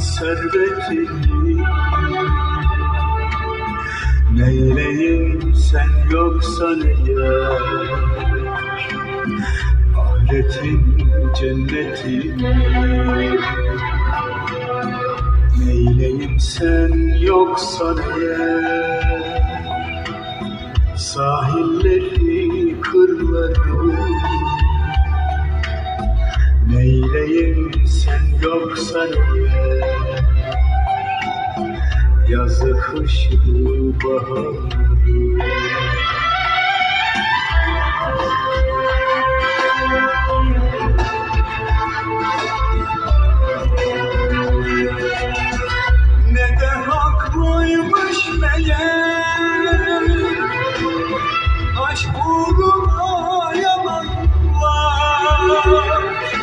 servetini. Neyleyim sen yoksan eğer Ahiretin cennetini Neyleyim sen yoksan eğer Sahilleri, kırları. Neyleyim sen yoksan öyle. Yazı kışı baharı. Ne de haklıymış meğer? Aşk uğruna